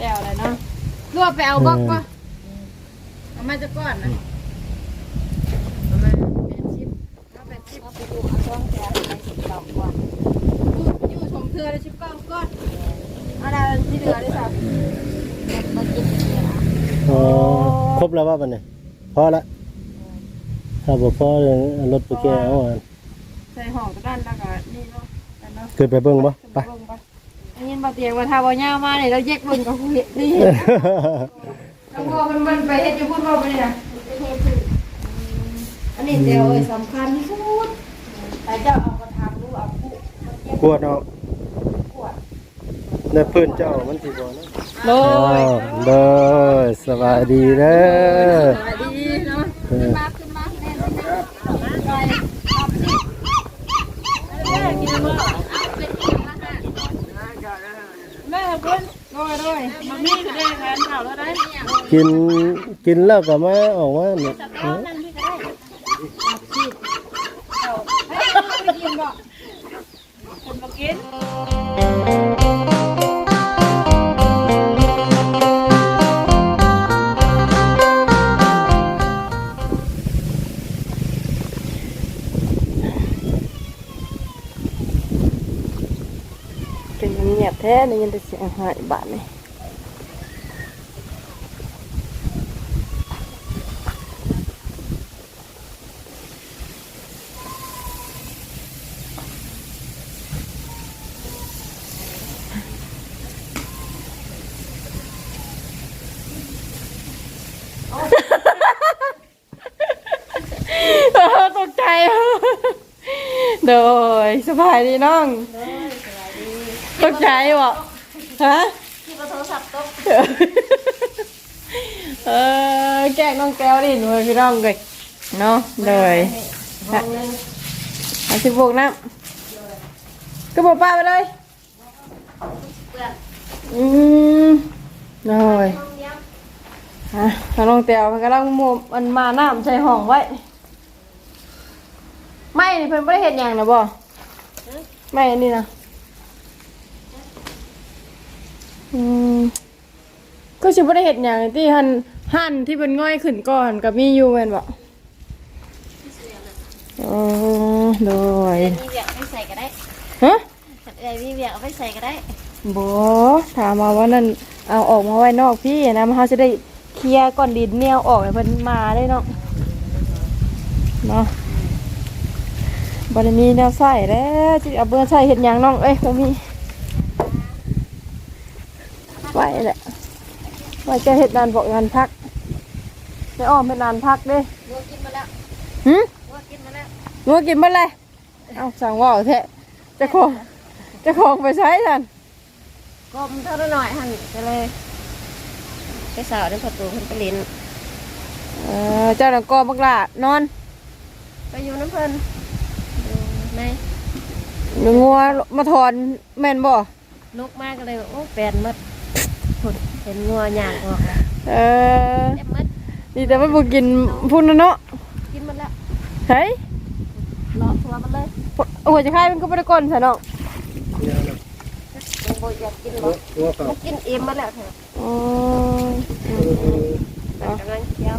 แล้วเลยเนาะรวบไปเอาบล็อกปะเอามาจะก้อนนะเอามาแปดสิบเอาแปดสิบเอาไปดูเอาช่องแถวไปสิบสองกว่าอยู่ชมเธอเลยชิบเก้าก้อนเอาดาวที่เหลือได้สับมากินเนี่ยนะอ๋อครบแล้วว่าบัดนี้พอละถ้าบ่พอเดี๋ยวเอารถไปแก้เอาอะใส่ห่อก็ด้านแล้วก็นี่เนาะกันเนาะ ขึ้นไปเบิ่งบ่ไปอันนี้ มาเตียงมาทาบ่ย่ามาเนี่ยเราแยกเบิ่งกับผู้เห็นนี่แล้วพอมันมันไปเฮ็ดอยู่พุ่นบ่ไปเนี่ยอันนี้เดียวเอ้ยสำคัญที่สุดแต่เจ้าเอากระทำดูเอาผู้มันเจ็บกวดเอาปวดในพื้นเจ้ามันสิบ่เนาะโลอ้าวเด้อสบายดีเด้อ สวัสดีเนาะ เออ มาขึ้นมาแน่นนะไปขับสิแม่กินแล้วแม่เพิ่นโดยโดย มันมีก็ได้งานเผาแล้วได้กินกินแล้วก็มาออกมาเนี่ยเออไปกินบ่คนบ่กินเป็นเงียบแท้ในยินแต่เสียงหายบาดเลย ตกใจ โดยส บายดีน้อง ตกใจบ่ฮะที่โทรศัพท์ตกเออแกล้งน้องแก้วดิหนูพี่น้องเลยเนาะเลยห้องนึงอาสิบบวกน้ำก็บอกป้าไปเลยเปื้อนอืมเลยห้องเดียวฮะทางน้องแต้วมันกำลังโมมันมาน้ำใส่ห้องไว้ ไม่นี่เพิ่นไม่ได้เห็นอย่างนะบ่ ไม่อันนี้นะอืมก็สิบ่ได้เห็นอย่างที่หันหันที่เป็นง่อยขึ้นก่อนกับมีอยู่แม่นบ่อ๋อโดยมีเบียกไปใส่ก็ได้ฮะเอ้ยมีเบียกเอาไปใส่ก็ได้บ่ถามมาว่านั่นเอาออกมาไว้นอกพี่นะมันเขาจะได้เคลียร์ก้อนดินเนี่ยเอาออกให้เพิ่นมาได้เนาะเนาะ บ่ได้มีแนวใส่แล้วจิเอาเบิ่งใส่เฮ็ดหยังน้องเอ้ยบ่มีไว้แหละไว้จะเฮ็ดนานบอกงานพักได้อ้อมเฮ็ดนานพักเด้งัวกินมาแล้วหึงัวกินมาแล้วงัวกินเบ่เลยเอ้าสั่งว่าวแท้เจะของเจะของไปใช้ท่านกลมเท่าหน่อยหันไปเลยไปสาวในประตูเพิ่นไปเลินเออเจ้าหนังกอบักหลานอน ไปอยู่น้ำเพิ่น ดูในหนูงัวมาถอนแม่นบ่ลูกมากก็เลยว่าโอ้แฟนหมดพุ่นเห็นงัวย่างออกแล้วเออเต็มหมดดีแต่มันบ่กินพุ่นนะเนาะกินหมดแล้วเฮ้ยเลาะตัวมันเลยโอ้ยจะคายมันก็บ่ได้ก่อนซะเนาะยังบ่อยากกินหรอกตัวเขามันกินเอ็มมาแล้วเถอะอ๋อกำลังเคี้ยว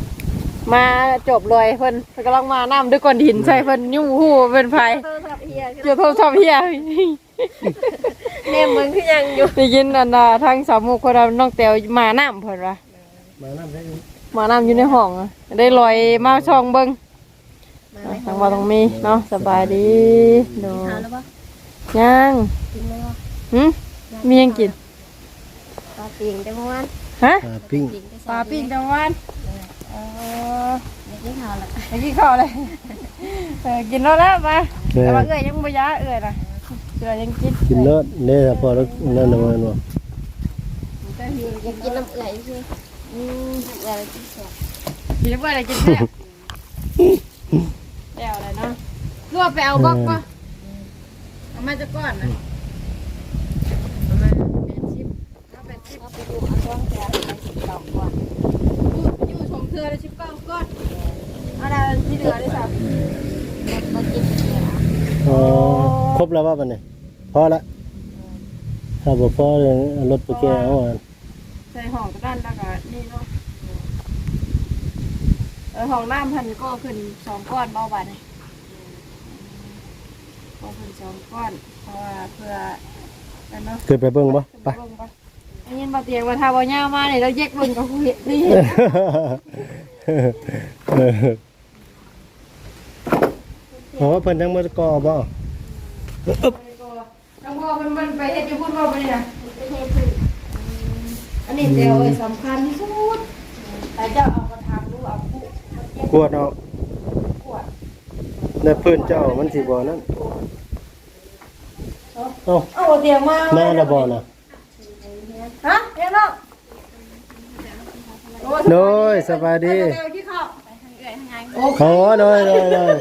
มาจบเลยเพิ่นเพิ่นกำลังมาน้ำด้วยก้อนหินใส่เพิ่นยุ่งหูเป็นไผโทรศัพท์เฮียเกี่ยวโทรศัพท์เฮียแน่มึงคือยังอยู่ได้ยินอันน่ะทางสามหมุกคนเราน้องแตวมาน้ำเพิ่นว่ามาน้ำให้มาน้ำอยู่ในห้องอะได้ลอยมาช่องเบิ่งอะทางว่าต้องมีเนาะสบายดีโดทานแล้วปะยังกินแล้วปะหึมียังกินปลาปิ่งแต่เมื่อวานฮะปลาปิ้ง ปิ่งแต่ปลาปิ้งจังหวันเออไม่กินข้าวละไปกินข้าวเลยเออกินแล้วแล้วมาแม่ แต่ว่าเอ้ยยังบ่ยาเอ้ยนะเอ้ยยังกินกินเลิศเนี่ยพอแล้วนั่นน่ะมันบ่อยากกินน้ำเอื่อยใช่ไหมอืมน้ำเอื่อยกินสดกินแล้วบ่ได้กินแซ่บแล้วอะไรเนาะรวบไปเอาบล็อกปะเอามาจะก้อนนะเอามาแปดสิบเอาแปดสิบเอาไปดูเอาช่องแถวไปสิบสองกว่าอยู่ ชมเธอเลยชิบเก้าก้อนเอาดาวที่เหลือได้สับมากินเนี่ยนะอ๋อครบแล้วว่าบัดนี้พอละถ้าบ่พอเดี๋ยวเอารถไปแก้เอาอะใส่ห้องก็ด้านแล้วก็นี่เนาะเออห้องน้ำพันก็ขึ้นสองก้อนเบาบาดเลยก็ขึ้นสองก้อนเพราะว่าเพื่อกันเนาะขึ้นไปเบิ่งบ่ไปเบิ่งปะ อันนี้มาเตียงมาทาบ่ย่ามาเนี่ยเราแยกเบิ่งกับผู้เห็นนี่เห็นเออโอ้เพิ่นยังบ่ได้ก่อบ่แล้วพอมันมันไปเฮ็ดอยู่พุ่นบ่ไปนี่นะอันนี้เดียวสำคัญที่สุดแต่เจ้าเอากระถางดูเอาผู้มาเก็บกวดเอาขวดในพื้นเจ้ามันสิบ่นั่นเอาเอาเตียงมาแม่ละบ่น่ะ ฮะเดี๋ยวเนาะโดยสบายดี เดี๋ยวที่เข้าโอ้โดยโดยโดย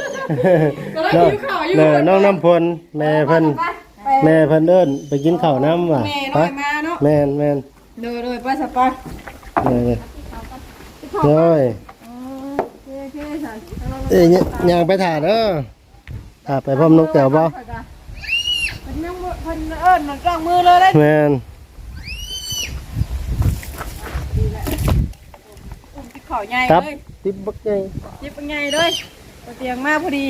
เนาะเนาะน้องน้ำพลแม่เพิ่นไปไปแม่เพิ่นเอิ้นไปกินข้าวน้ำว่ะแม่ไปน้อยมาเนาะแม่นแม่นโดยโดยไปสปาเออโดยอ๋อโอเคโอเคสาธุเอ้ยย่างไปถ่าเด้อถ่าไปพร้อมนกแก้วบ่เป็นยังบ่เพิ่นเอิ้นมันกลางมือเลยเลยแม่น อุ้มที่ เขาใหญ่ครับเลยติ๊บบักใหญ่ยิบเป็นไงเลยเอาเตียงมาพอดี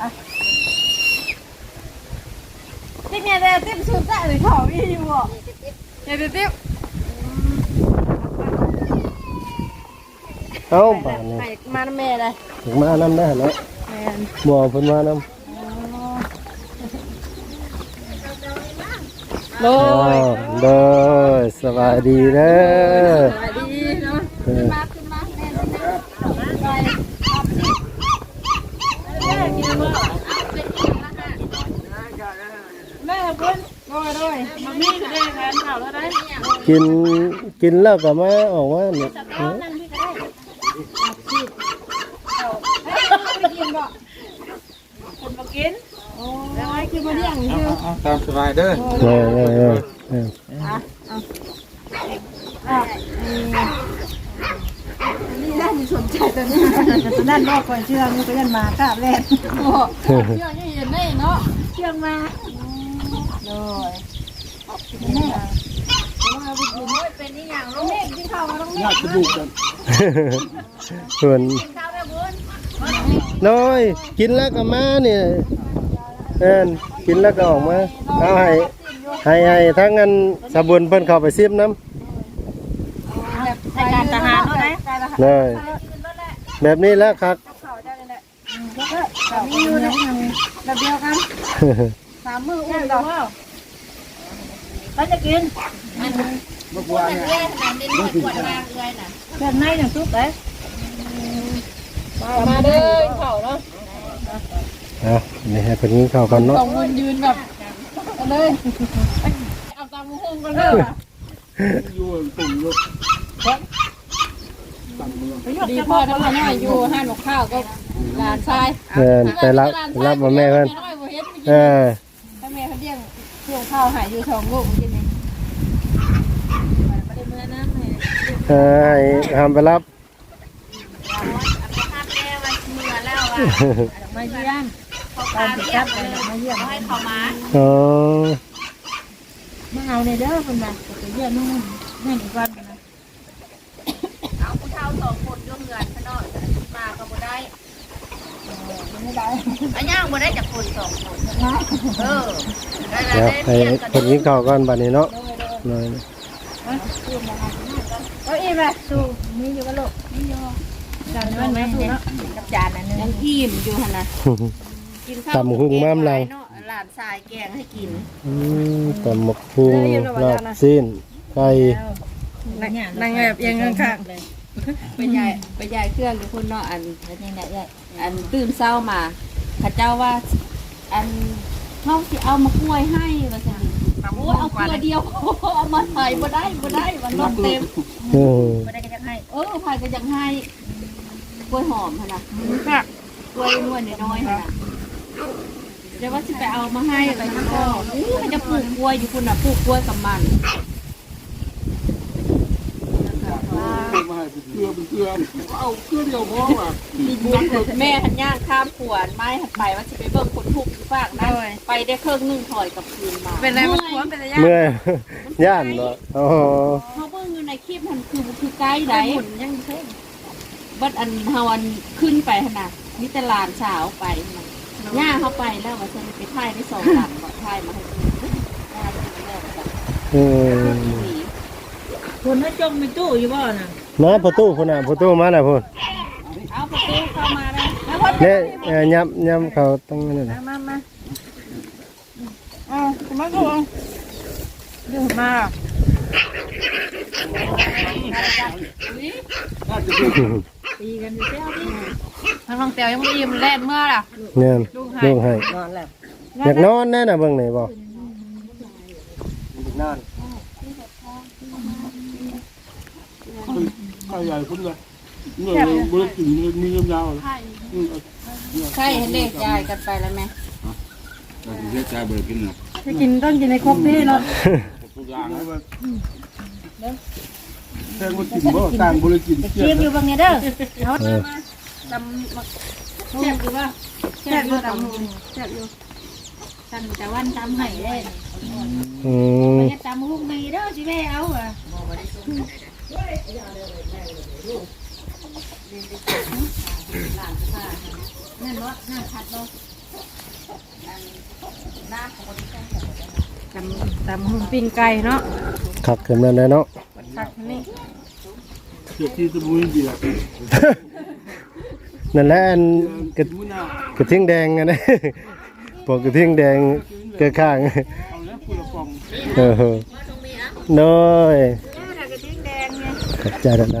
อะติ๊กเนี่ยแต่ติ๊บสุดแต่หรือเขาอีอยู่บ่เนี่ยติ๊บติ๊บเอ้าบ้านนี่ให้มาน้ำแม่เลยถึงมานำได้แล้วแม่นบ่เพิ่นมานำโลอ้าวยโดยสบายดีเด้อ สวัสดี เนาะเออมาขึ้นมาแม่แม่แม่เพิ่นโดยโดยมามีแสดงงานข่าวแล้วได้กินกินแล้วก็มาออกมาเนี่ยเออไปกินบ่คนมากินโอ้ยคือมาเลี้ยงอยู่เอาตามสบายเด้อเออเออเออเออ อะนี่น่าจะส นใจตัวนี้ตัวนั้นบอกก่อนเชื่อมีตัวนั้นมากราบแรกโอ้เชื่อยังเห็นได้เนาะเชื่อมาเลยแม่มาไปกินเป็นนี่อย่างลูกเมฆที่เข้ามาต้องเมฆกระดูกกันส่วนข้าวแม่บุญน้อยกินแล้วก็มาเนี่ยเอิ้นกินแล้วก็ออกมาเอาให้ให้ให้ทั้งนั้นสะบุญเพิ่นเข้าไปซิมน้ำในการทหารด้วยนะเลยแบบนี้แล้วครับมีอยู่ในแบบเดียวกันสามมืออุ้มดอกก็จะกินเมื่อวานเนี่ยเพื่อนในอย่างทุกเลยมาเด้อเขาเนาะเอานี่ให้เพิ่นกินข้าวกันเนาะ สองคนยืนแบบเลยเอาตามหุ้มกันเลยอยู่ตุ่มอยู่ต่ำเมือง ดีพ่อทั้งน้อยอยู่ห้านหมกข้าวก็หลานชายเออไปรับไปรับมาแม่เพิ่นน้อยบ่เฮ็ดเออถ้าแม่เขาเลี้ยงเลี้ยงข้าวหายอยู่สองลูกกินเองไปเมื่อนั้นเลยเออให้ทำไปรับมาเยี่ยมตอนติดกับเลยมาเยี่ยมให้เขามาอ๋อมาเอาในเด้อคนน่ะไปเยี่ยมนู่นนั่นอีกวันนะเอา ผู้เฒ่องคนยกเงินซะหน่อยมาก็บ่ได้ไม่ได้อันย่างบ่ได้จากคนสองคนเออได้แล้วเดี๋ยวให้เรียนกันเพิ่นข้าวก่อนบัดนี้เนาะเลยเอาอีแบบสูมีอยู่กับลูกมีอยู่จานนั้นไหมสูเนาะกับจานนั้นยังอิ่มอยู่หั่นน่ะกินข้าวตำหุ่งม้ามลังหลานชายแกงให้กินตำหมกพุงลาบสิ้นไก่นั่งแบบยังข้างๆ ไปยายไปยายเครื่องอยู่พุ่นเนาะอันนี่แหละยายอันตื่นเช้ามาข้าเจ้าว่า อันเขาสิเอามากล้วยให้ว่าซั่นโอ้ยเอาเกลือเดียวเอามาใส่บ่ได้บ่ได้มันนอนเต็มโอ้บ่ได้ก็จะให้เออพายก็ยังให้กล้วยหอมหั่นน่ะๆค่ะกล้วยนวลน้อยๆหั่นน่ะเดี๋ยวว่าสิไปเอามาให้อะไรมันก็อู้มันจะปลูกกล้วยอยู่พุ่นน่ะปลูกกล้วยกับมัน มาให้เกลือเป็นเกลือเอาเกลือเดียวพอว่ะแม่หันย่างข้ามขวนไม้หันไปว่าสิไปเบิ่งคนทุกข์ฝากนะไปได้เครื่องหนึงถอยกับคืนมาเป็นอะไรมันควรเป็นระยะเมื่อยย่านเนาะอ๋อเขาเบิ่งอยู่ในคลิปมันคือคือใกล้ไหนหมุนยังเท่บัดอันเฮาอันขึ้นไปหั่นน่ะมีแต่หลานสาวไปหั่นน่ะย่าเขาไปแล้วว่าฉันไปถ่ายได้สองหลังบอกถ่ายมาให้ดูย่าไปแล้วว่าอืมหนีคนให้จมเป็นตู้อยู่บ่น่ะ มาประตูพุ่นน่ะประตูมาแล้วพุ่นเอาประตูเข้ามาได้แล้วพอเนี่ยเอ่อยับยับเขาต้องนั่นน่ะมามาอ๋อมาดูดูมาตีกันอยู่แล้วดิทางน้องเตียวยังไม่ยิ้มแล่นเมื่อล่ะเนี่ยลูกให้นอนแล้วอยากนอนแน่น่ะเบิ่งนี่บ่นอน ข้าวใหญ่พุ่นเลยเมื่อเมื่อกินมียาวๆใช่เห็นเด็กยายกันไปแล้วไหมเสียใจเบิกกินนะจะกินต้องกินในครบที่เนาะทุกอย่างเลยแทงมากินบ่ต่างบริกินเทียมอยู่บางเนี่ยเด้อเออแซ่บอยู่ป่ะแซ่บอยู่ตำแซ่บอยู่ตันแต่วันตำไห้ได้อืมจะตำลูกไม่เด้อสิแม่เอาอะ นั่นบ่นั่นคัดบ่ตำตำหุ่นปิ้งไก่เนาะคักขึ้นมาแล้วเนาะผักนี่เกี่ยวที่สมุนเบียร์นั่นแหละอันกระกระทิงแดงอันนี้ปกกระทิงแดงเกิดข้างเอาแล้วคุยกับฟองเออน้อย ขอบใจได้ไหม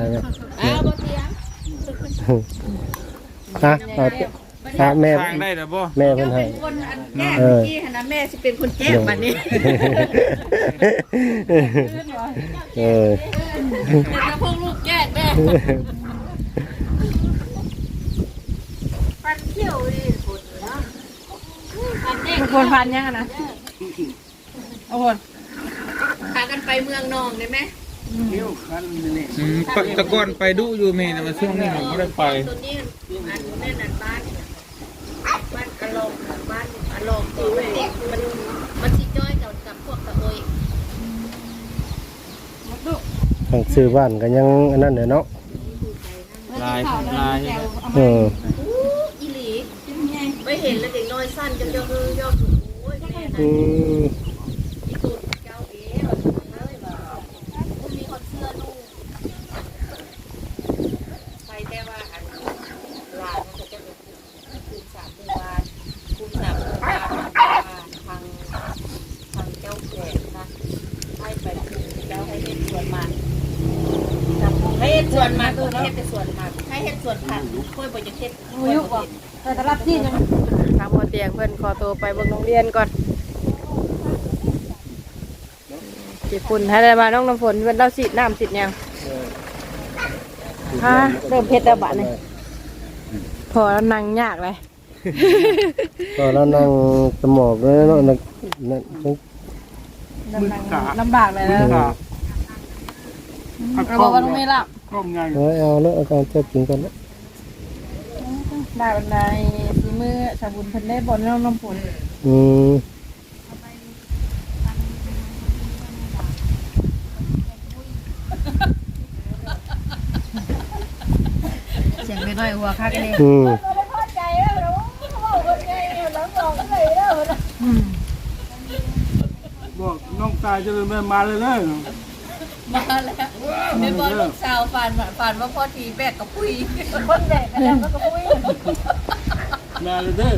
อ้าวบ่เตียงฮะเอาฮะแม่ทางได้แต่บ่แม่เพิ่นให้คนอันแก้เออที่หั่นนะแม่สิเป็นคนแก้บัดนี้เออเป็นพวกลูกแก้แม่ฟันเขี้ยวดิฝนเนาะอันเด็กทุกคนพันยังอะนะโอ้โหพากันไปเมืองนองได้ไหม เที่ยวคันนี่อืมปะแตะก่อนไปดูอยู่เมนะมาช่วงนี้ผมไม่ได้ไป ตัวนี้อันนั่นน่ะบ้านบ้านกะลองบ้านกะลองตัวเด็กมันมันสิจ้อยกับกับพวกตะโอยทางซื้อบ้านก็ยังอันนั้นเนี่ยเนาะลายลาย เอออีหลีไม่เห็นแล้วเด็กน้อยสั้นจังยอกยอกโอ้ยแม่นะอืม อีตูนเจ้าเอ๋แบบเลยว่ามีคนเสื้อนุ่งไปแต่ว่าอันหลานมันจะเป็นคูณสามเมื่อวานคูณสามเมื่อวานทางทางเจ้าแก่นะให้ไปแล้วให้เฮ็ดสวนมันให้เฮ็ดสวนมันตัวเฮ็ดเป็นสวนมันให้เฮ็ดสวนผักค่อยบ่จะเฮ็ดค่อยบ่เฮ็ดแต่รับที่ยังทำพอเตียงเพื่อนขอตัวไปเบิ่งโรงเรียนก่อนจีปุ่นให้ได้มาน้องน้ำฝนเพื่อนเราสิน้ำสิยังฮะเริ่มเพชรแล้วบะนี่พอแล้วนั่งยากเลยก็แล้วนั่งสมอบเลยเนาะนั่นนั่นลำบากเลยนะเราบอกว่าต้องไม่หลับ ก้มไงเออเอาแล้วอาการจะกินกันแล้วได้บันไดฝีมือสาบุญเพิ่นได้บอลน้องน้ำฝนอืมเสียงน้อยๆหัวคักเลยอืมบอกน้องตายจะเลยมาเลยเลย มาแล้วไม่บอกลูกสาวฝันฝันว่าพ่อทีแบกกับปุ้ยคนแดกกันแล้วก็คุยมาเลยเด้อ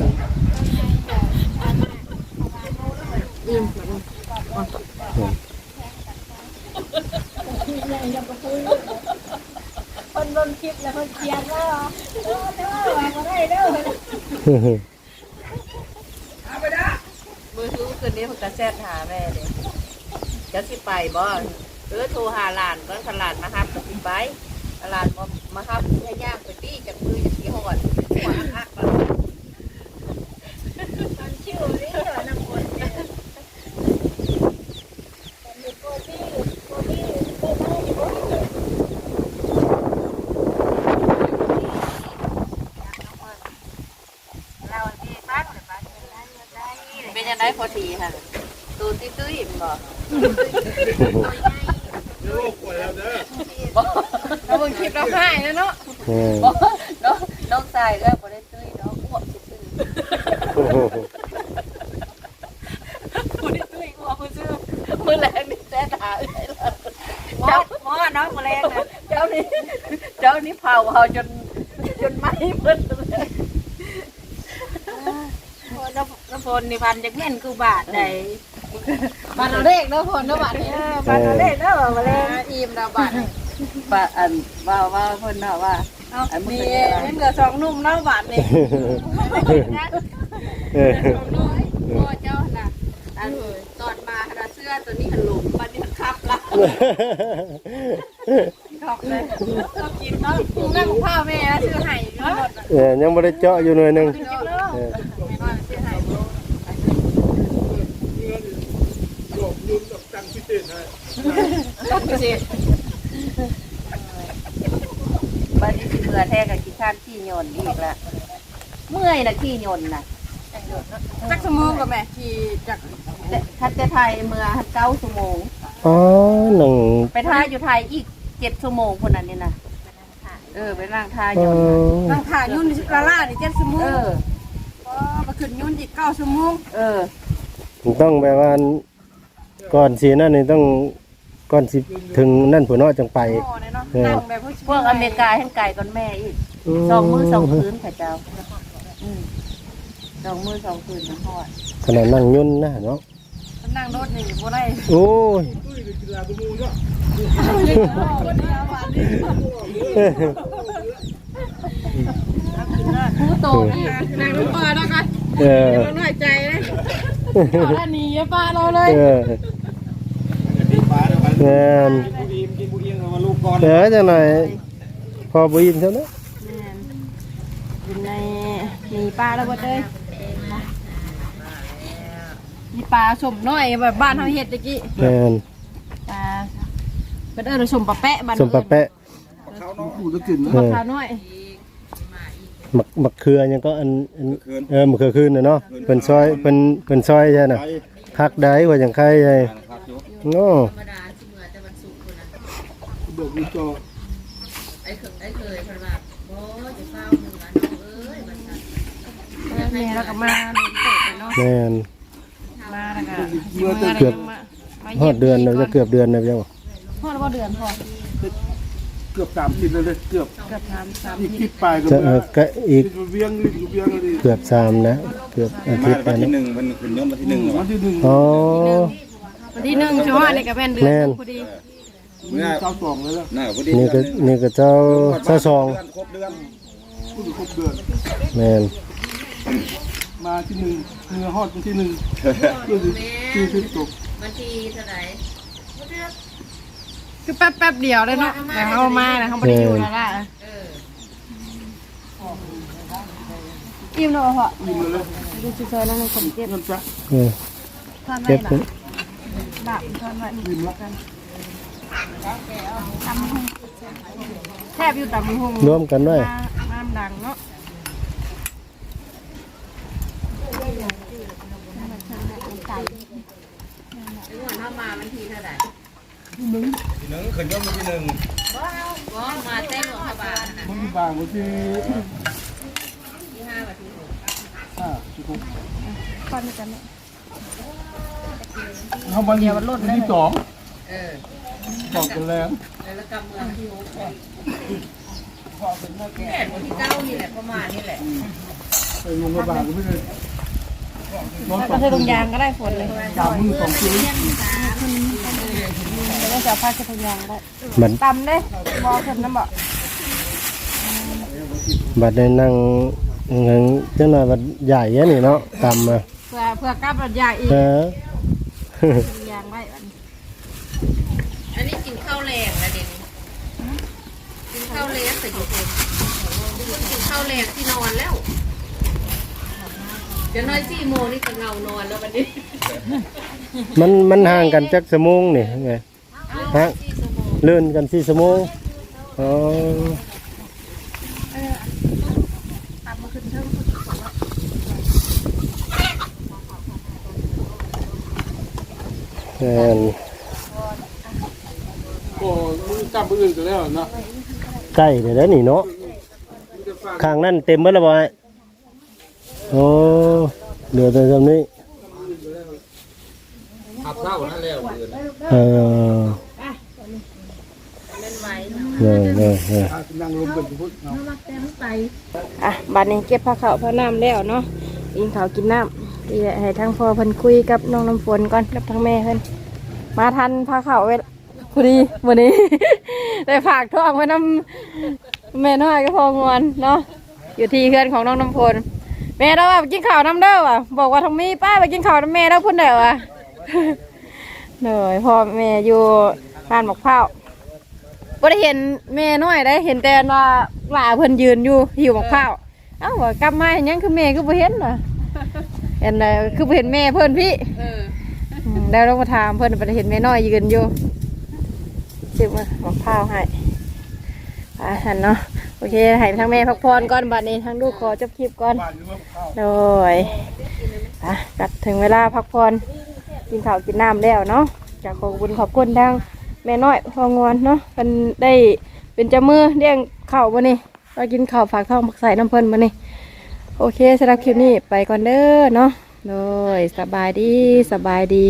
คนลงคลิปแล้วคนเขียนแล้วเด้อเด้อว่าบ่ได้เด้อมือถือคืนนี้ผมจะแซดหาแม่เลยจะสิไปบ่ เออโทรหาหลานก็ขลานมาครับก็สิไปหลานมามาครับให้ย่างไปตี้จากมือจากที่หอดหัวอักๆก่อนมันชื่อนี่เหรอน้ำฝนเนี่ยแต่โกบี้โกบี้โกบี้โกบี้เราที่บ้านหรือบ้านเงินได้เงินได้ทีค่ะตัวตุ้ยๆบ่ เราเบิ่งคลิปเราให้แล้วเนาะเออบ่น้องน้องชายก็บ่ได้ตุ้ยน้องอ้วกซื่อโอ้โหๆบ่ได้ตุ้ยอ้วกซื่อๆมื้อแรกนี่แซ่ตาเอ้ยล่ะเจ้าหมอน้องมื้อแรกน่ะเจ้านี่เจ้านี่เผาเฮาจนจนไหม้เบิดเลยน้ำน้ำฝนนี่พันจะเห็นกูบาทใดบานเอาเลขเนาะพนเนาะบาดนี้บาทเราเล่นเนาะมาเล่นอิ่มเราบาท ว่าอันว่าว่าเพิ่นน่ะว่าเอามีเเหลือสองนุ่มเนาะบาทนี่เออพ่อเจ้าน่ะอันตอนมาขนาดเสื้อตัวนี้หันหลงมันนี่หันคับละชอบเลยชอบกินเนาะกูแม่ของข้าวแม่ซื้อให้เนาะเออยังบ่ได้เจาะอยู่หน่อยหนึงกินเนาะเออแม่ว่าซื้อให้โยกยืนกับจังพิเศษให้ก็สิ บัดนี้สิเบื่อแท้กับขี้ข้านขี้โยนอีกละเมื่อยนะขี้โยนน่ะจักสมองกับแม่ที่จักแต่ถ้าจะไทยเมื่อเก้าชั่วโมง อ๋อหนึ่งไปท่าอยู่ไทยอีกเจ็ดชั่วโมงคนนั้นนี่นะเออไปนั่งท่าอ๋โยอนนั่งถ่ายยุ่นลาล่านี่เจ็ดสมอเองอ อ๋อมาขึ้นยุ่นอีกเก้าสมงเออ ต้องแบบว่าก่อนสินั่นนี่ต้อง ก่อนสิถึงนั่นผู้น้อยจังไปโอ้เนี่ยเนาะนั่งแบบผู้พวกอเมริกาให้ไก่ก่อนแม่อีกสองมือสองคืนค่ะเจ้าอืมสองมือสองคืนมันทอดขนาดนั่งยุ่นนะเนาะนั่งรถนี่บ่ได้โอ้ยตุ้ยกีฬาตัวมูเนาะผู้โตนี่นั่งรถป้าแล้วกันเออหน่อยใจเลยอันนี้อย่าป้าเราเลยเออกิน เดี๋ยวมันแม่นกินบุรีกินบุรีเอามาลูกก่อนเดี๋ยวจังหน่อยพอบ่ยินเท่านั้นอยู่ในมีปลาแล้วบ่เด้ยมีปลาสมน้อยแบบบ้านเฮาเฮ็ดตะกี้แม่นปลาเป็นเอิ้นสมปลาแปะบ้านสมปะแปะเขาเนาะกูจะกินนะเออปลาน้อยมักมักเขือยังก็อันอันเออมักเขือคืนน่ะเนาะเพิ่นซอยเพิ่นเพิ่นซอยใช่น่ะไปคักได้ว่าจังไคใช่ ครับโยโอ้เบิกมีจอแม่แล้วก็มาเดินเปิดไปเนาะแม่นมาแล้วก็เมื่อจะเกือบฮอดเดือนแล้วจะเกือบเดือนแล้วเจ้าฮอดว่าเดือนพอเกือบสามสิบเลยเกือบเกือบ3 3อีกคิดปลายก็จะเออก็อีกกินเวียงกินเวียงเลยเกือบสามนะ เกือบอาทิตย์วัแล้วนที่หนะนึ่งมันขึ้นยนต์วันที่หนึ่งเหรอวันที่หนึ่งอ๋อวันที่1ใช่ว่านี่ก็เป็นเดือนแม่นพอดี มีเจ้าสองเลยล่ะน่าพอดีนี่ก็นี่ก็เจ้าเจ้าซองเดือนครบเดือนพูดถึงครบเดือนแม่นมาที่หนึ่งเนื้อฮอดวันที่หนึ่งเรื่องที่ที่ตกคือแป๊บๆเดียวเลยเนาะแต่เฮามาแล้วเฮาบ่ได้อยู่แล้วล่ะอิ่มแล้วบ่พ่อยิ้มเลยดูสิซอยแล้วมันคนเจ็บเงินจ้ะเออทานไว้เจ็บล่ะบาปทาน ไว้ยิ้มละแทบอยู่ตำหงรวมกันด้วยน้ำดังเนาะถ้ามามันทีเท่าไหร่ที่หนึ่งขึ้นยนต์วันที่หนึ่งก็มาเต้นหลวงพระบางนะมันมีบางวันที่ที่ห้าวันที่หกห้าที่หกก้อนกันเนาะเขาวันที่วันที่สอง เออสองกันแล้ว แล้วกำเมืองที่หกแปดวันที่เก้านี่แหละประมาณนี่แหละไปลงกระบาดก็ไม่เลยนอนสก็องใช้ตรงยางก็ได้ฝนเลยสามมือสองคืนแล้วจะเอาผ้าเช็ดตรงยางได้บัดตำเด้บอเพิ่นน้ำบ่บัดได้นั่งเงินจังหน่อยบัดใหญ่อะนี่เนาะตำมาเพื่อเพื่อกลับรถยางอีกเออ ตรงยางไว้ อันนี้กินข้าวแรงนะเด็กกินข้าวแรงแต่อยู่คนกินข้าวแรงที่นอนแล้ว เดี๋ยวน้อยสี่โมงนี่ก็เงานอนแล้ววันนี้มันมันห่างกันจักชั่วโมงนี่ไงฮะเลื่อนกัน4ชั่วโมงอ๋อตำมาขึ้นเทิงแม่นโอ้มือจับมืออื่นกันแล้วเนาะใกล้เดี๋ยวแล้วนี่เนาะข้างนั้นเต็มเบิดแล้วบ่ไอ้โอ้เหลือแต่ซำนี้ขับเท่านั้นแล้วเดือนเออเออเออเอออะนั่งลมกันพุทธเนาะอะบัดนี้เก็บผ้าขาวผ้าน้ำแล้วเนาะกินข้าวกินน้ำนี่แหละให้ทั้งพ่อเพิ่นคุยกับน้องน้ำฝนก่อนกับทั้งแม่เพิ่นมาทันผ้าขาวไว้พอดีวันนี้ ได้ฝากท้องไว้น้ำแม่น้อยกับพ่องวนเนาะอยู่ที่เพื่อนของน้องน้ำฝนแม่เราว่าไปกินข้าวน้ำเด้อว่ะบอกว่าทางมีป้าไปกินข้าวน้ำแม่แล้วพุ่นเด้อว่ะเลยพ่อแม่อยู่บ้านหมกเผาบ่ได้เห็นแม่น้อยได้เห็นแต่ว่าหลาเพิ่นยืนอยู่หิวหมกเผาเอ้าว่ากลับมาเห็นหยังคือแม่คือบ่เห็นว่ะเห็นเลยคือบ่เห็นแม่เพิ่นพี่เอออืมแล้วเรามาถามเพิ่นบ่ได้เห็นแม่น้อยยืนอยู่ สิมาหมกเผาให้อ่าหันเนาะโอเคให้ทั้งแม่พักผ่อนก่อนบัดนี้ทั้งลูกขอจบคลิปก่อนโดยอะกัดถึงเวลาพักผ่อนกินข้าวกินน้ำแล้วเนาะจากขอบคุญขอบคุณทางแม่น้อยพองวนเนาะเป็นได้เป็นจมือเลี้ยงข้าวมานี่ก็กินข้าวฝากท้องผักใส่น้ำเพลินมานี่โอเคสำหรับคลิปนี้ไปก่อนเด้อเนาะโดยสบายดีสบายดี